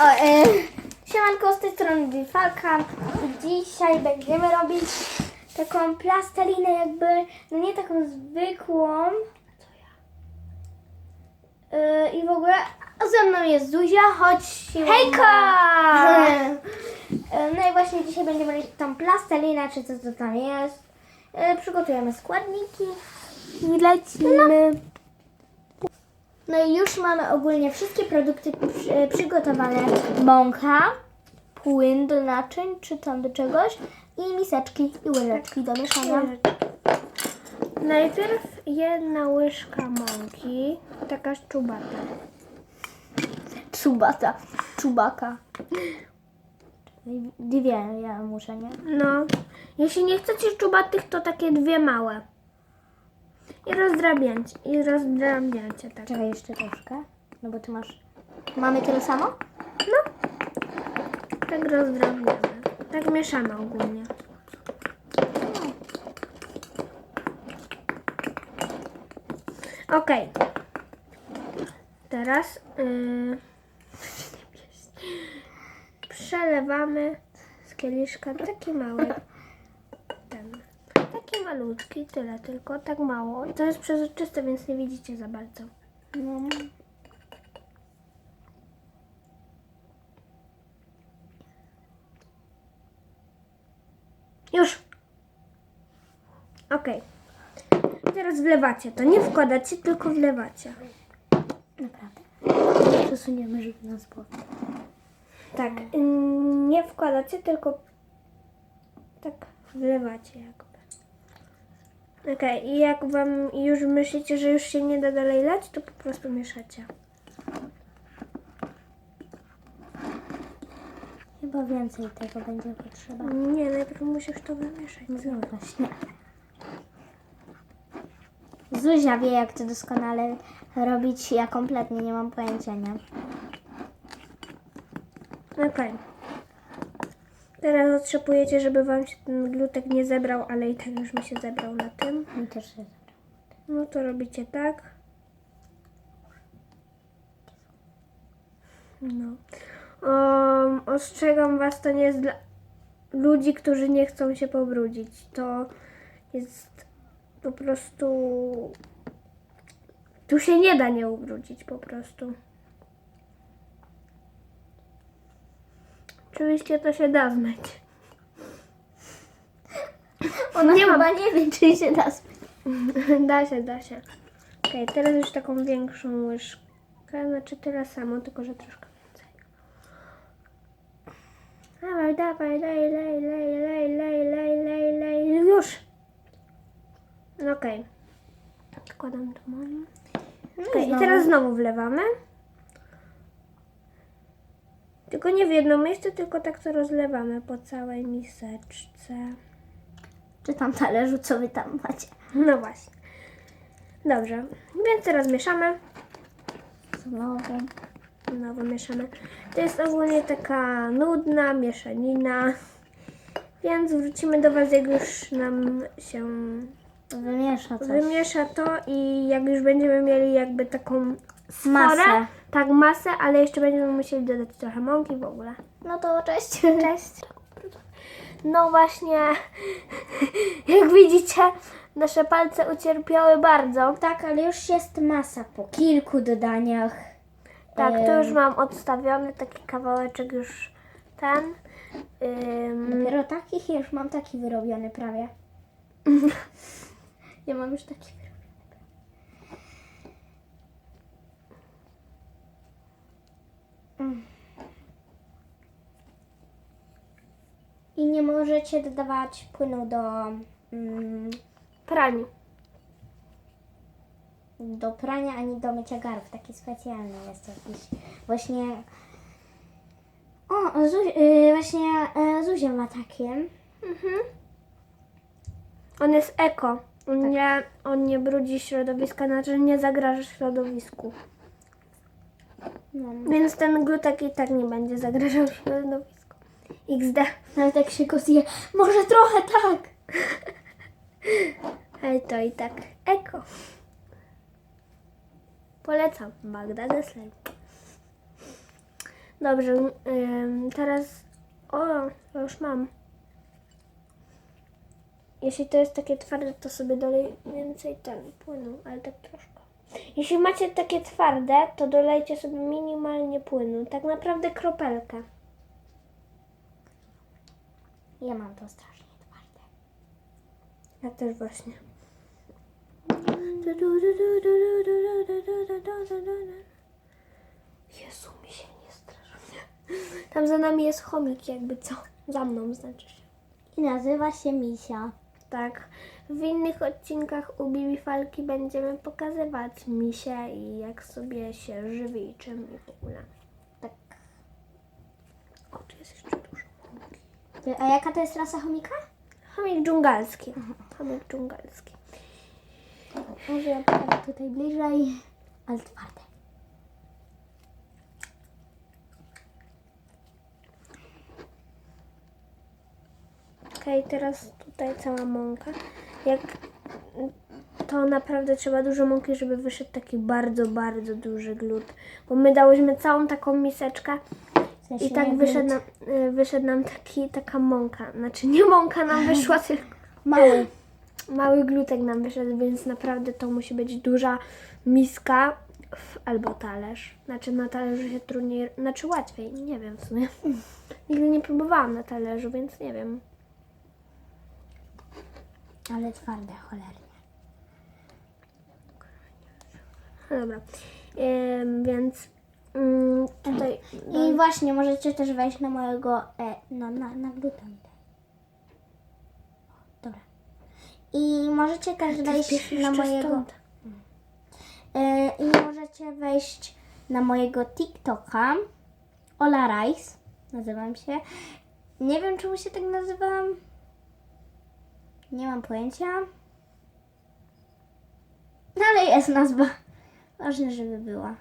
O, e, siemanko, z tej strony Wifalka. Dzisiaj będziemy robić taką plastelinę jakby, no nie taką zwykłą. E, I w ogóle a ze mną jest Zuzia, chodź siłą. Hejka! E, No i właśnie dzisiaj będziemy robić tą plastelinę, czy co to tam jest. E, Przygotujemy składniki i lecimy. No i już mamy ogólnie wszystkie produkty przy, przygotowane. Mąka, płyn do naczyń, czy tam do czegoś i miseczki i łyżeczki do mieszania. Najpierw jedna łyżka mąki, taka szczubata. Czubata, czubaka. Dwie ja muszę, nie? No, jeśli nie chcecie czubatych, to takie dwie małe. I rozdrabiacie, i rozdrabiacie tak. Czekaj jeszcze troszkę, no bo ty masz... Mamy tyle samo? No, tak rozdrabniamy. Tak mieszamy ogólnie. Okej. Teraz yy, przelewamy z kieliszka taki mały malutki, tyle tylko, tak mało. To jest przezroczyste, więc nie widzicie za bardzo. No. Już. Okej. Teraz wlewacie to. Nie wkładacie, tylko wlewacie. Naprawdę. Przesuniemy, żeby nas było. Tak. ym, Nie wkładacie, tylko tak wlewacie jakby. Okej, i jak wam już myślicie, że już się nie da dalej lać, to po prostu mieszacie. Chyba więcej tego będzie potrzeba. Nie, najpierw musisz to wymieszać. No właśnie. Zuzia wie, jak to doskonale robić. Ja kompletnie nie mam pojęcia, nie? Okej. Teraz otrzepujecie, żeby wam się ten glutek nie zebrał, ale i tak już mi się zebrał na tym. Mi też się No to robicie tak. No. Um, ostrzegam was, to nie jest dla ludzi, którzy nie chcą się pobrudzić. To jest po prostu. Tu się nie da nie ubrudzić po prostu. Oczywiście to się da zmyć. Ona Nie chyba nie wie, czy się da zmyć. Da się, da się. Okej, teraz już taką większą łyżkę, znaczy tyle samo, tylko że troszkę więcej. Dawaj, dawaj, lej, lej, lej, lej, lej, lej, lej, lej, już! Okej. Wkładam to moim. No Okej, i teraz znowu wlewamy. Tylko nie w jedno miejsce, tylko tak to rozlewamy po całej miseczce. Czy tam talerzu, co wy tam macie? No właśnie. Dobrze, więc teraz mieszamy. Znowu. Znowu mieszamy. To jest ogólnie taka nudna mieszanina. Więc wrócimy do Was, jak już nam się Wymiesza coś. wymiesza to i jak już będziemy mieli jakby taką sforę, Masę. Tak masę, ale jeszcze będziemy musieli dodać trochę mąki w ogóle. No to cześć. Cześć. No właśnie, jak widzicie, nasze palce ucierpiały bardzo. Tak, ale już jest masa po kilku dodaniach. Tak, to już mam odstawiony taki kawałeczek już ten. Ym, Dopiero takich już mam taki wyrobiony prawie. ja mam już taki wyrobiony. I nie możecie dodawać płynu do, mm, do prania ani do mycia garów. Taki specjalny jest jakiś. Właśnie. O, Zu, y, właśnie y, Zuzia ma takie. Mhm. On jest eko. On, nie, on nie brudzi środowiska, znaczy nie zagraża środowisku. No, Więc ten glutek i tak nie będzie zagrażał środowisku. XD. nawet jak się go zje, może trochę tak. Ale to i tak eko. Polecam. Magda Gessler. Dobrze, ym, teraz. O, już mam. Jeśli to jest takie twarde, to sobie dolej więcej ten płynu, ale tak troszkę. Jeśli macie takie twarde, to dolejcie sobie minimalnie płynu. Tak naprawdę kropelkę. Ja mam to strasznie twarde. Ja też właśnie. Jezu, mi się nie straszy. Tam za nami jest chomik, jakby co? Za mną znaczy się. I nazywa się Misia. Tak. W innych odcinkach u Bibi Falki będziemy pokazywać misie i jak sobie się żywi i czym i w ogóle. Tak. O, tu jest jeszcze dużo chomiki. A jaka to jest rasa chomika? Chomik dżungalski. Chomik dżungalski. Może ja pokażę tutaj bliżej, ale twarde. Okej, teraz tutaj cała mąka. Jak to naprawdę trzeba dużo mąki, żeby wyszedł taki bardzo, bardzo duży glut. Bo my dałyśmy całą taką miseczkę W sensie i tak wyszedł nam, y, wyszedł nam taki, taka mąka. Znaczy nie mąka nam wyszła, tylko Mały. mały glutek nam wyszedł, więc naprawdę to musi być duża miska albo talerz. Znaczy na talerzu się trudniej, znaczy łatwiej, nie wiem w sumie. Nigdy nie próbowałam na talerzu, więc nie wiem. Ale twarde, cholernie. No dobra. Ym, więc ym, tutaj. I właśnie, możecie też wejść na mojego, e, na, na, na glutam. Dobra. I możecie też wejść na mojego, e, i możecie wejść na mojego TikToka, Ola Rice, nazywam się. Nie wiem, czemu się tak nazywam. Nie mam pojęcia. No ale jest nazwa. Ważne, żeby była.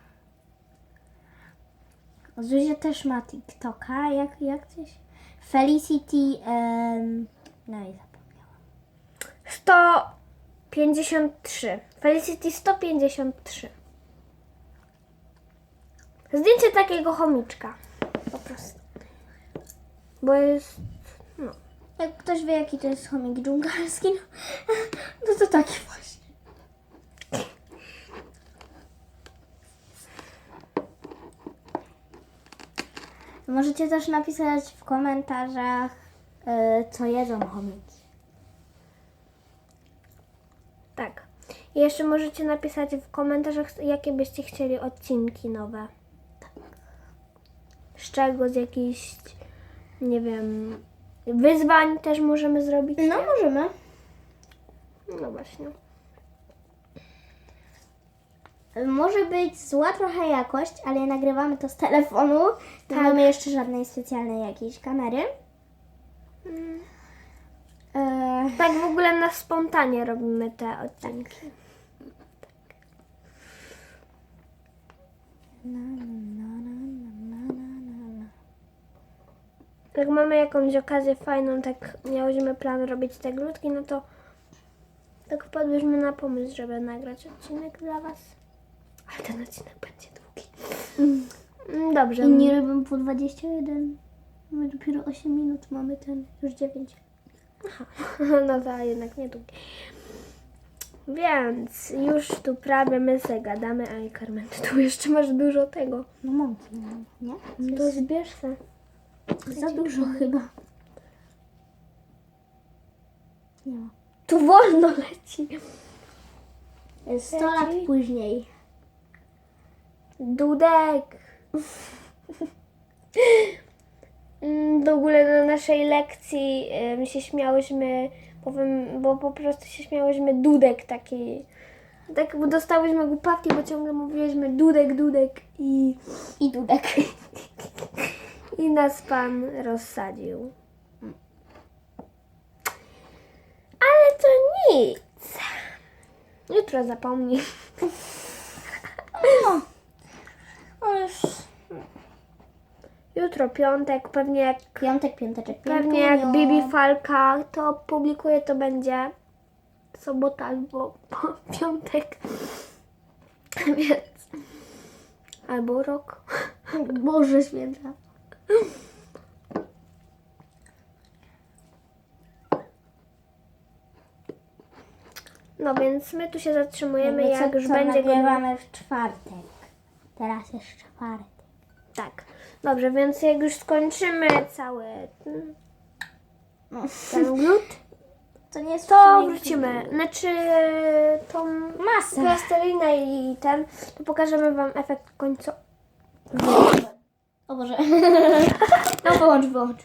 Zuzia też ma TikToka, jak, jak coś? Felicity, em, no i zapomniałam. 153. Felicity 153. Zdjęcie takiego chomiczka. Po prostu. Bo jest. Jak ktoś wie, jaki to jest chomik dżungarski, no, to taki właśnie. Możecie też napisać w komentarzach, e, co jedzą chomiki. Tak. I jeszcze możecie napisać w komentarzach, jakie byście chcieli odcinki nowe. Z czego, z jakichś, nie wiem, wyzwań też możemy zrobić. No, możemy. No właśnie. Może być zła trochę jakość, ale nagrywamy to z telefonu. Nie Tak. mamy jeszcze żadnej specjalnej jakiejś kamery. E, Tak w ogóle na spontanie robimy te odcinki. Jak mamy jakąś okazję fajną, tak miałyśmy plan robić te glutki, no to tak wpadłyśmy na pomysł, żeby nagrać odcinek dla Was. Ale ten odcinek będzie długi. Mm, Dobrze. Inni robią po 21. My dopiero 8 minut mamy ten, już 9. No to jednak nie długi. Więc już tu prawie my se gadamy, a i Carmen, ty tu jeszcze masz dużo tego. No mąki mam, nie? No to zbierz se. Za dużo chyba. Nie ma. Tu wolno leci. 100 lat później. Dudek. Mm, W ogóle na naszej lekcji my się śmiałyśmy, powiem, bo po prostu się śmiałyśmy dudek taki. Tak bo dostałyśmy głupawki, bo ciągle mówiłyśmy dudek, dudek i, I dudek. i nas pan rozsadził. Ale to nic. Jutro zapomnij. No. O, już Jutro piątek, pewnie jak piątek, piąteczek, Pewnie jak piątunio. Bibi Falka to publikuje, to będzie sobota albo piątek. Więc albo rok. Boże święta. No więc my tu się zatrzymujemy, Jakby co, jak już to będzie nagrywamy w czwartek. Teraz jest czwartek. Tak. Dobrze, więc jak już skończymy cały ten- No. ten glut, To nie jest to wrócimy. Znaczy tą Masę. plastelinę i ten, to pokażemy Wam efekt końcowy. O Boże. No wyłącz, wyłącz.